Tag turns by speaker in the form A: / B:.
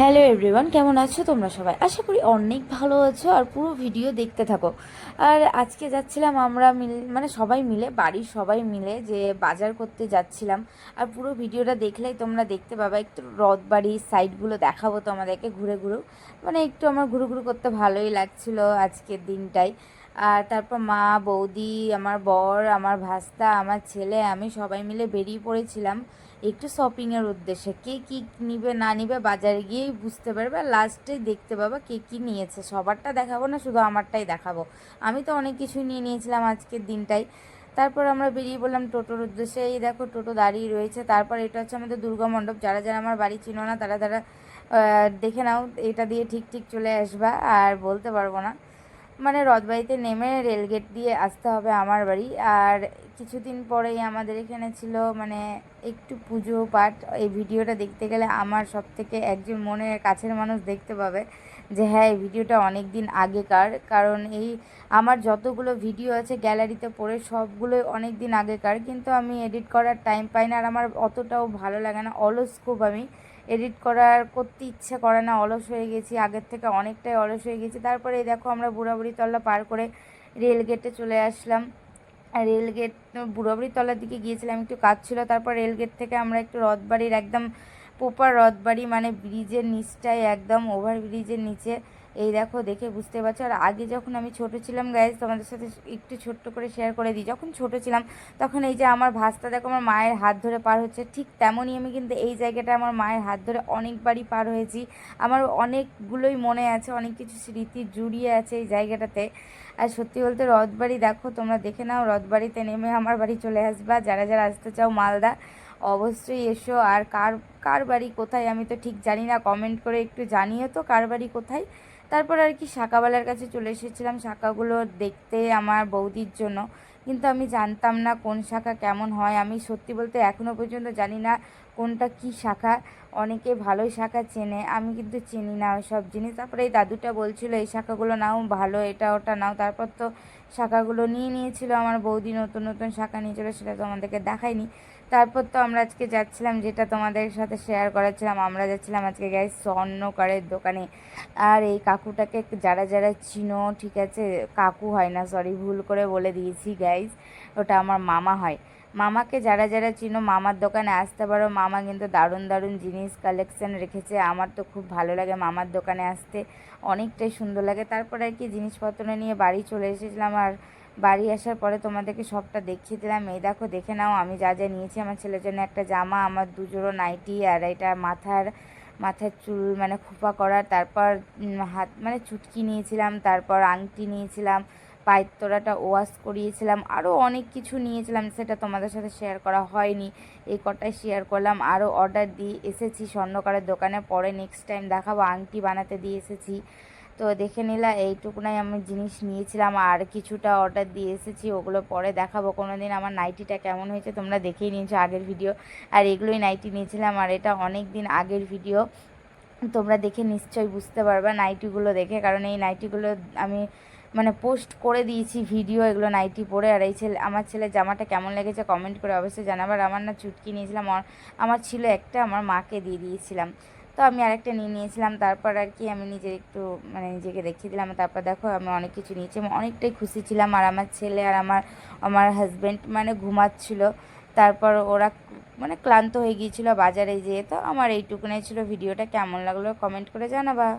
A: Hello everyone কেমন আছো তোমরা সবাই? আশা করি অনেক ভালো আছো আর পুরো ভিডিও দেখতে থাকো। আর আজকে যাচ্ছিলাম আমরা মিল মানে সবাই মিলে, বাড়ির সবাই মিলে যে বাজার করতে যাচ্ছিলাম। আর পুরো ভিডিওটা দেখলেই তোমরা দেখতে পাবে, একটু রথ বাড়ির সাইডগুলো দেখাবো তোমাদেরকে ঘুরে ঘুরে। মানে একটু আমার ঘুরু ঘুরু করতে ভালোই লাগছিল আজকের দিনটাই। আর তারপর মা, বৌদি, আমার বর, আমার ভাস্তা, আমার ছেলে, আমি সবাই মিলে বেরিয়ে পড়েছিলাম একটু শপিংয়ের উদ্দেশ্যে। কে কী নিবে, না নিবে বাজারে গিয়েই বুঝতে পারবে। আর লাস্টে দেখতে পাবে কে কী নিয়েছে। সবারটা দেখাবো না, শুধু আমারটাই দেখাবো। আমি তো অনেক কিছুই নিয়ে নিয়েছিলাম আজকের দিনটাই। তারপর আমরা বেরিয়ে বললাম টোটোর উদ্দেশ্যে। এই দেখো, টোটো দাঁড়িয়ে রয়েছে। তারপর এটা হচ্ছে আমাদের দুর্গা মণ্ডপ। যারা যারা আমার বাড়ি চিনো না, তারা তারা দেখে নাও। এটা দিয়ে ঠিক ঠিক চলে আসবা। আর বলতে পারব না। মানে রথবাড়িতে নেমে রেলগেট দিয়ে আসতে হবে আমার বাড়ি। আর কিছুদিন পরেই আমাদের এখানে ছিল মানে একটু পুজো পাঠ। এই ভিডিওটা দেখতে গেলে আমার সব থেকে একজন মনের কাছের মানুষ দেখতে পাবে যে হ্যাঁ এই ভিডিওটা অনেক দিন আগেকার। কারণ এই আমার যতগুলো ভিডিও আছে গ্যালারিতে পড়ে সবগুলোই অনেক দিন আগেকার। কিন্তু আমি এডিট করার টাইম পাই না আর আমার অতটাও ভালো লাগে না। অলস খুব আমি। এডিট করার করতে ইচ্ছে করে না, অলস হয়ে গেছি, আগের থেকে অনেকটাই অলস হয়ে গেছি। তারপরে দেখো আমরা বুড়াবুড়ি তল্লা পার করে রেল গেটে চলে আসলাম। রেলগেট রেল গেট বুড়াবুড়ি তলার দিকে গিয়েছিলাম, একটু কাজ ছিল। তারপর রেল গেট থেকে আমরা একটু রথবাড়ির একদম প্রপার রথবাড়ি মানে ব্রিজের নিচটায়, একদম ওভার ব্রিজের নিচে এই দেখো, দেখে বুঝতে পারছ। আর আগে যখন আমি ছোট ছিলাম গাইজ তোমাদের সাথে একটু ছোট্ট করে শেয়ার করে দিই। যখন ছোট ছিলাম, তখন এই যে আমার ভাস্তা, দেখো, আমার মায়ের হাত ধরে পার হচ্ছে। ঠিক তেমনই আমি কিন্তু এই জায়গাটা আমার মায়ের হাত ধরে অনেকবারই পার হয়েছি। আমার অনেকগুলোই মনে আছে, অনেক কিছু স্মৃতি জুড়িয়ে আছে এই জায়গাটাতে। আর সত্যি বলতে, রথবাড়ি, দেখো, তোমরা দেখে নাও, রথবাড়িতে নেমে আমার বাড়ি চলে আসবা। যারা যারা আসতে চাও, মালদা। অবশ্যই এসো। আর কার কার বাড়ি কোথায় আমি তো ঠিক জানি না। কমেন্ট করে একটু জানিও তো কার বাড়ি কোথায়। তারপর আর কি শাকাওয়ালার কাছে চলে এসেছিলাম শাখাগুলো দেখতে আমার বৌদির জন্য। কিন্তু আমি জানতাম না কোন শাখা কেমন হয়। আমি সত্যি বলতে এখনও পর্যন্ত জানি না কোনটা কি শাখা। অনেকে ভালোই শাখা চেনে, আমি কিন্তু চিনি না ওই সব জিনিস। তারপরে এই দাদুটা বলছিল, এই শাখাগুলো নাও, ভালো, এটা ওটা নাও। তারপর তো শাখাগুলো নিয়ে নিয়েছিল, আমার বৌদি নতুন নতুন শাখা নিয়েছিল সেটা তো আমাদেরকে দেখায়নি। তারপর তো আমরা আজকে যাচ্ছিলাম, যেটা তোমাদের সাথে শেয়ার করাচ্ছিলাম, আমরা যাচ্ছিলাম আজকে গ্যাস স্বর্ণকারের দোকানে। আর এই কাকুটাকে যারা যারা চিনো, ঠিক আছে, কাকু হয় না সরি ভুল করে বলে দিয়েছি গাইজ ওটা আমার মামা হয়। মামাকে যারা যারা চিনো, মামার দোকানে আসতে পারো। মামা কিন্তু দারুণ দারুণ জিনিস কালেকশন রেখেছে। আমার তো খুব ভালো লাগে মামার দোকানে আসতে। অনেকটাই সুন্দর লাগে। তারপরে আর কি জিনিসপত্র নিয়ে বাড়ি চলে এসেছিলাম আর বাড়ি আসার পরে তোমাদেরকে সবটা দেখিয়ে দিলাম। এই দেখো, দেখে নাও, আমি যা যা নিয়েছি। আমার ছেলের জন্য একটা জামা, আমার দুজোড়ো নাইটি আর এটা মাথার মাথার চুল মানে খোপা করার তারপর হাত মানে চুটকি নিয়েছিলাম, তারপর আংটি নিয়েছিলাম। পায়ের তোড়াটা ওয়াশ করিয়েছিলাম আরও অনেক কিছু নিয়েছিলাম, সেটা তোমাদের সাথে শেয়ার করা হয়নি। এই কটাই শেয়ার করলাম আরও অর্ডার দিয়ে এসেছি, স্বর্ণকারের দোকানে, পরে নেক্সট টাইম দেখাবো, আংটি বানাতে দিয়ে এসেছি। তো দেখে নিলা, এইটুকুনাই আমি জিনিস নিয়েছিলাম, আর কিছুটা অর্ডার দিয়ে এসেছি, ওগুলো পরে দেখাবো। কোনো দিন আমার নাইটিটা কেমন হয়েছে, তোমরা দেখেই নিয়েছো আগের ভিডিও আর এগুলোই নাইটি নিয়েছিলাম, আর এটা অনেক দিন আগের ভিডিও তোমরা দেখে নিশ্চয়ই বুঝতে পারবে নাইটিগুলো দেখে, কারণ এই নাইটিগুলো আমি মানে পোস্ট করে দিয়েছি ভিডিও এগুলো নাইটি পরে। আর এই ছেলে আমার ছেলে জামাটা কেমন লেগেছে কমেন্ট করে অবশ্যই জানাবার আমার না চুটকি নিয়েছিলাম। আমার- ছিল একটা, আমার মাকে দিয়ে দিয়েছিলাম। তো আমি আরেকটা নিয়ে নিয়েছিলাম। তারপর আর কি আমি নিজে একটু মানে নিজেকে দেখিয়ে দিলাম। তারপর দেখো আমি অনেক কিছু নিয়েছি। আমি অনেকটাই খুশি ছিলাম। আর আমার ছেলে আর আমার আমার হাজব্যান্ড মানে ঘুমাচ্ছিল। তারপর ওরা মানে ক্লান্ত হয়ে গিয়েছিল বাজারে যেয়ে। তো আমার এইটুকুনাই ছিল। ভিডিওটা কেমন লাগল কমেন্ট করে জানাবা।